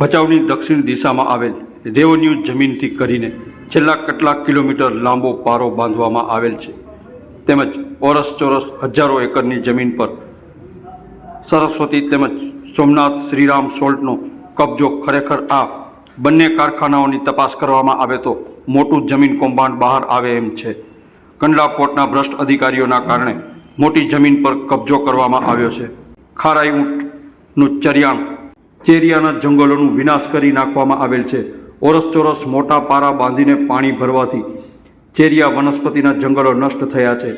ભચાઉની દક્ષિણ દિશામાં આવેલ રેવન્યુ જમીનથી કરીને છેલ્લા કેટલાક કિલોમીટર લાંબો પારો બાંધવામાં આવેલ છે. તેમજ ઓરસ ચોરસ હજારો એકરની જમીન પર સરસ્વતી તેમજ સોમનાથ શ્રીરામ સોલ્ટનો કબજો ખરેખર આ બંને કારખાનાઓની તપાસ કરવામાં આવે તો મોટું જમીન કૌભાંડ બહાર આવે એમ છે. કંડલા પોર્ટના ભ્રષ્ટ અધિકારીઓના કારણે મોટી જમીન પર કબજો કરવામાં આવ્યો છે. ખારાઈ ઊંટનું ચરિયાણ ચેરિયાના જંગલોનું વિનાશ કરી નાખવામાં આવેલ છે. ઓરસ ચોરસ મોટા પારા બાંધીને પાણી ભરવાથી ચેરિયા વનસ્પતિના જંગલો નષ્ટ થયા છે.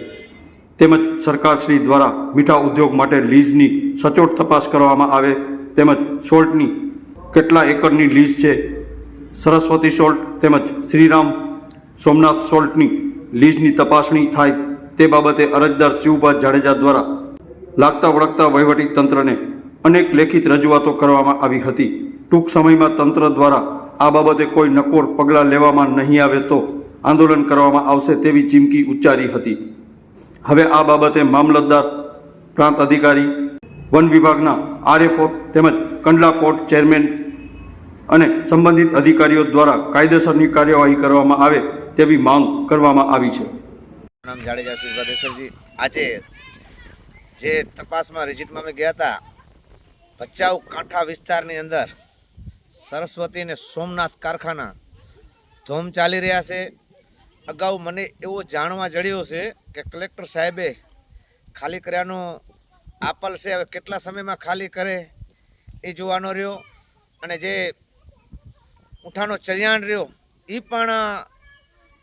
તેમજ સરકારશ્રી દ્વારા મીઠા ઉદ્યોગ માટે લીઝની સચોટ તપાસ કરવામાં આવે, તેમજ સોલ્ટની કેટલા એકરની લીઝ છે. સરસ્વતી સોલ્ટ તેમજ શ્રીરામ સોમનાથ સોલ્ટની લીઝની તપાસણી થાય તે બાબતે અરજદાર શિવભા જાડેજા દ્વારા લાગતા વળગતા વહીવટી તંત્રને અનેક લેખિત રજૂઆતો કરવામાં આવી હતી. ટૂંક સમયમાં તંત્ર દ્વારા આ બાબતે કોઈ નકોર પગલાં લેવામાં નહીં આવે તો આંદોલન કરવામાં આવશે તેવી ચીમકી ઉચ્ચારી હતી. હવે આ બાબતે મામલતદાર, પ્રાંત અધિકારી, વન વિભાગના આરએફઓ તેમજ કંડલા પોર્ટ ચેરમેન અને સંબંધિત અધિકારીઓ દ્વારા કાયદેસરની કાર્યવાહી કરવામાં આવે તેવી માંગ કરવામાં આવી છે. જાડેજા સુભાદેશ્વરજી આજે જે તપાસમાં રિજિટમાં અમે ગયા હતા ભચાઉ કાંઠા વિસ્તારની અંદર સરસ્વતી અને સોમનાથ કારખાના ધોમ ચાલી રહ્યા છે. અગાઉ મને એવો જાણવા જડ્યો છે કે કલેક્ટર સાહેબે ખાલી કર્યાનો આપલ છે, હવે કેટલા સમયમાં ખાલી કરે એ જોવાનો રહ્યો અને જે ઉઠાનો ચરિયાણ રહ્યો એ પણ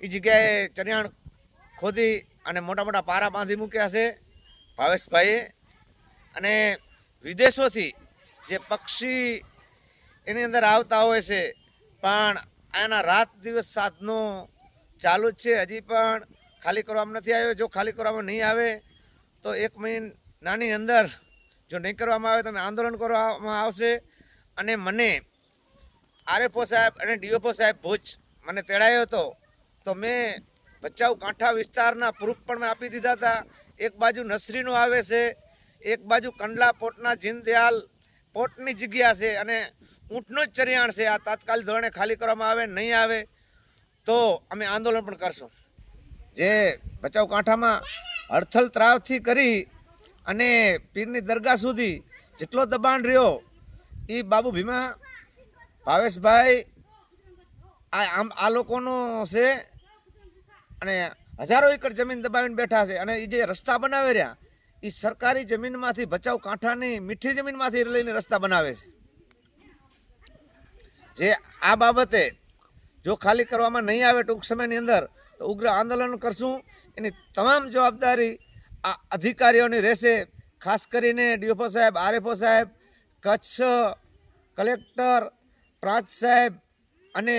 એ જગ્યાએ ચરિયાણ ખોદી અને મોટા મોટા પારા બાંધી મૂક્યા છે ભાવેશભાઈએ. અને વિદેશોથી જે પક્ષી એની અંદર આવતા હોય છે, પણ આના રાત દિવસ સાધનો ચાલુ જ છે. હજી પણ ખાલી કરવામાં નથી આવ્યો. જો ખાલી કરવામાં નહીં આવે, તો એક મહિનાની અંદર જો નહીં કરવામાં આવે, તો અમે આંદોલન કરવામાં આવશે. અને મને આરએફઓ સાહેબ અને ડીઓફઓ સાહેબ ભુજ મને તેડાયો હતો, તો મેં ભચાઉ કાંઠા વિસ્તારના પ્રૂફ પણ મેં આપી દીધા હતા. એક બાજુ નસરીનું આવે છે એક બાજુ કંડલા પોર્ટના જીનદયાલ પોર્ટની જગ્યા છે અને ઊંટનું જ ચરિયાણ છે. આ તાત્કાલિક ધોરણે ખાલી કરવામાં આવે, નહીં આવે તો અમે આંદોલન પણ કરશું. જે ભચાઉ કાંઠામાં હડથલ ત્રાવથી કરી અને પીરની દરગાહ સુધી જેટલો દબાણ રહ્યો એ બાબુ ભીમા, ભાવેશભાઈ, આ આમ આ લોકોનો છે અને હજારો એકર જમીન દબાવીને બેઠા છે અને એ જે રસ્તા બનાવે રહ્યા એ સરકારી જમીનમાંથી ભચાઉ કાંઠાની મીઠી જમીનમાંથી લઈને રસ્તા બનાવે છે. જે આ બાબતે જો ખાલી કરવામાં નહીં આવે ટૂંક સમયની અંદર, તો ઉગ્ર આંદોલન કરશું. એની તમામ જવાબદારી આ અધિકારીઓની રહેશે. ખાસ કરીને ડીઓફો સાહેબ, આરએફઓ સાહેબ, કચ્છ કલેક્ટર, પ્રાંત સાહેબ અને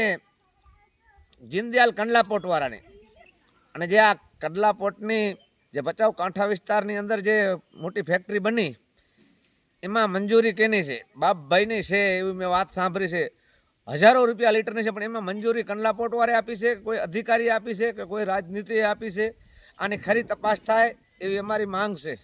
જીનદયાલ કંડલા પોર્ટવાળાને. અને જે આ કંડલા પોર્ટની જે ભચાઉ કાંઠા વિસ્તારની અંદર જે મોટી ફેક્ટરી બની, એમાં મંજૂરી કેની છે? બાપભાઈની છે એવી મેં વાત સાંભળી છે. હજારો રૂપિયા લીટરની છે, પણ એમાં મંજૂરી કંડલા પોર્ટવાળે આપી છે, કોઈ અધિકારીએ આપી છે કે કોઈ રાજનીતિએ આપી છે? આની ખરી તપાસ થાય એવી અમારી માંગ છે.